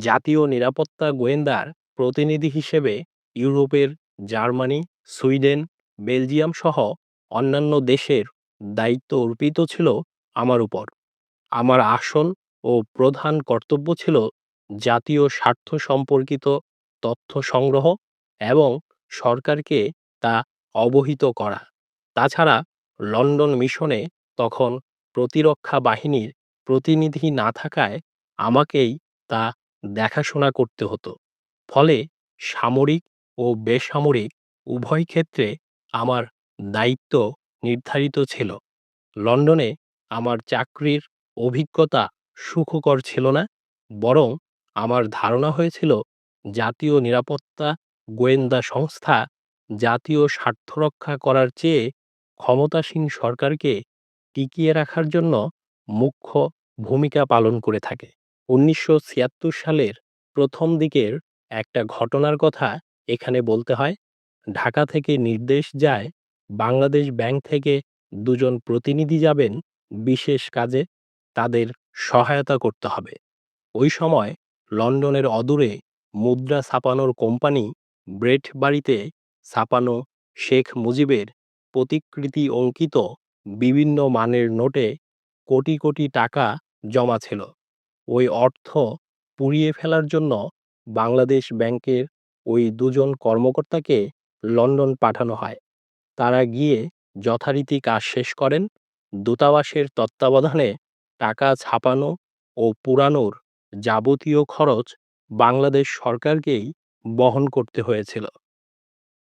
জাতীয় নিরাপত্তা গোয়েন্দার প্রতিনিধি হিসেবে ইউরোপের জার্মানি, সুইডেন, বেলজিয়াম সহ অন্যান্য দেশের দায়িত্ব অর্পিত ছিল আমার উপর। আমার আসন ও প্রধান কর্তব্য ছিল জাতীয় স্বার্থ সম্পর্কিত তথ্য সংগ্রহ এবং সরকারকে তা অবহিত করা। তাছাড়া লন্ডন মিশনে তখন প্রতিরক্ষা বাহিনীর প্রতিনিধি না থাকায় আমাকেই তা দেখাশোনা করতে হতো। ফলে সামরিক ও বেসামরিক উভয় ক্ষেত্রে আমার দায়িত্ব নির্ধারিত ছিল। লন্ডনে আমার চাকরির অভিজ্ঞতা সুখকর ছিল না, বরং আমার ধারণা হয়েছিল জাতীয় নিরাপত্তা গোয়েন্দা সংস্থা জাতীয় স্বার্থ রক্ষা করার চেয়ে ক্ষমতাসীন সরকারকে টিকিয়ে রাখার জন্য মুখ্য ভূমিকা পালন করে থাকে। উনিশশো ছিয়াত্তর সালের প্রথম দিকের একটা ঘটনার কথা এখানে বলতে হয়। ঢাকা থেকে নির্দেশ যায় বাংলাদেশ ব্যাংক থেকে দুজন প্রতিনিধি যাবেন বিশেষ কাজে, তাদের সহায়তা করতে হবে। ওই সময় লন্ডনের অদূরে মুদ্রা ছাপানোর কোম্পানি ব্রেট বাড়িতে ছাপানো শেখ মুজিবের প্রতিকৃতি অঙ্কিত বিভিন্ন মানের নোটে কোটি কোটি টাকা জমা ছিল। ওই অর্থ পুড়িয়ে ফেলার জন্য বাংলাদেশ ব্যাংকের ওই দুজন কর্মকর্তাকে লন্ডন পাঠানো হয়। তারা গিয়ে যথারীতি কাজ শেষ করেন। দূতাবাসের তত্ত্বাবধানে টাকা ছাপানো ও পুরানোর যাবতীয় খরচ বাংলাদেশ সরকারকেই বহন করতে হয়েছিল।